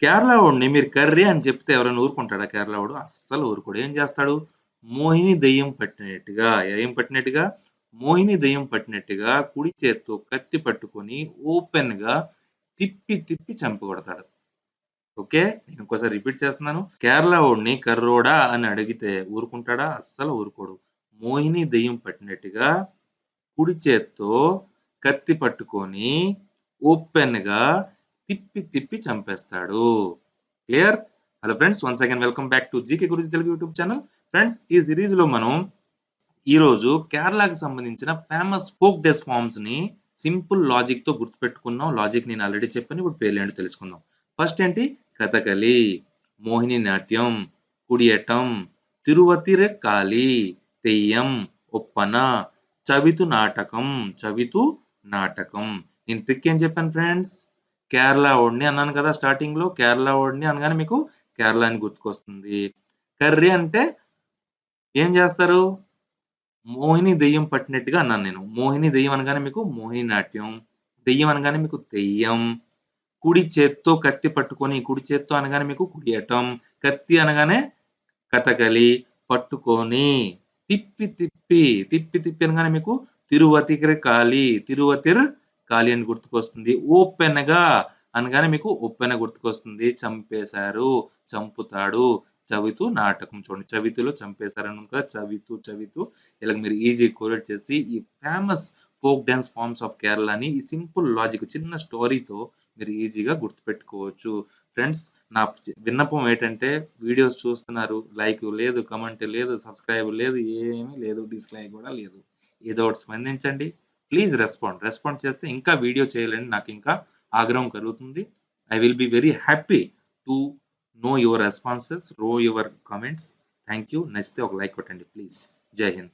కేరళ వాడిని మీరు కర్రీ అని చెప్తే ఎవరైనా ఊరుకుంటాడా కేరళ వాడు? అస్సలు ఊరుకోడు. ఏం చేస్తాడు? మోహిని దెయ్యం పట్టినట్టుగా ఏం పట్టినట్టుగా? మోహిని దెయ్యం పట్టినట్టుగా కుడి చేత్తో కత్తి పట్టుకొని ఓపెన్గా తిప్పి తిప్పి చంపగొడతాడు. ఓకే? నేను ఇంకోసారి రిపీట్ చేస్తున్నాను. కేరళ వాడిని కర్రోడా అని అడిగితే ఊరుకుంటాడా? అస్సలు ఊరుకోడు. మోహిని దెయ్యం పట్టినట్టుగా కుడి చేత్తో కత్తి పట్టుకొని ఓపెన్గా తిప్పి తిప్పి చంపేస్తాడు. Clear hello friends once again welcome back to GK గురించి తెలుగు యూట్యూబ్ ఛానల్ ఫ్రెండ్స్ ఈ సిరీస్లో మనం ఈ రోజు కేరళకి సంబంధించిన ఫేమస్ ఫోక్ డెస్ ఫార్మ్స్ని సింపుల్ లాజిక్తో గుర్తుపెట్టుకున్నాం. లాజిక్ నేను ఆల్రెడీ చెప్పాను ఇప్పుడు పేర్లేండి తెలుసుకుందాం. ఫస్ట్ ఏంటి? కథకలి మోహిని నాట్యం కుడియటం తిరువతిర కాళి తెయ్యం ఒప్పన చవితు నాటకం చవితు నాటకం. నేను ట్రిక్ ఏం చెప్పాను ఫ్రెండ్స్ కేరళ ఓడిని అన్నాను కదా స్టార్టింగ్లో కేరళ ఓడిని అనగానే మీకు కేరళ అని గుర్తుకొస్తుంది. కర్రీ అంటే ఏం చేస్తారు? మోహిని దెయ్యం పట్టినట్టుగా అన్నాను నేను. మోహిని దెయ్యం అనగానే మీకు మోహిని నాట్యం దెయ్యం అనగానే మీకు దెయ్యం కుడి చేత్తో కత్తి పట్టుకొని కుడి చేత్తో అనగానే మీకు కుడియటం కత్తి అనగానే కథకలి పట్టుకొని తిప్పి తిప్పి తిప్పి తిప్పి అనగానే మీకు తిరువతికిర కాలి తిరువతిర్ ఖాళీ అని గుర్తుకొస్తుంది. ఓపెన్గా అనగానే మీకు ఒప్పెన గుర్తుకొస్తుంది. చంపేశారు చంపుతాడు చవితు నాటకం చూడండి. చవితులో చంపేశారని కదా చవితు చవితు. ఇలా మీరు ఈజీ కోరేట్ చేసి ఈ famous folk dance forms of కేరళని ఈ సింపుల్ లాజిక్ చిన్న స్టోరీతో మీరు ఈజీగా గుర్తుపెట్టుకోవచ్చు. ఫ్రెండ్స్ నా విన్నపం ఏంటంటే వీడియోస్ చూస్తున్నారు. లైక్ లేదు కమెంట్ లేదు సబ్స్క్రైబ్ లేదు ఏమీ లేదు డిస్లైక్ కూడా లేదు. ఏదో ఒకటి స్పందించండి. ప్లీజ్ రెస్పాండ్ రెస్పాండ్ చేస్తే ఇంకా వీడియో చేయాలని నాకు ఇంకా ఆగ్రహం కలుగుతుంది. I will be very happy to know your responses or your comments thank you నచ్చితే ఒక లైక్ కొట్టండి ప్లీజ్ జై హింద్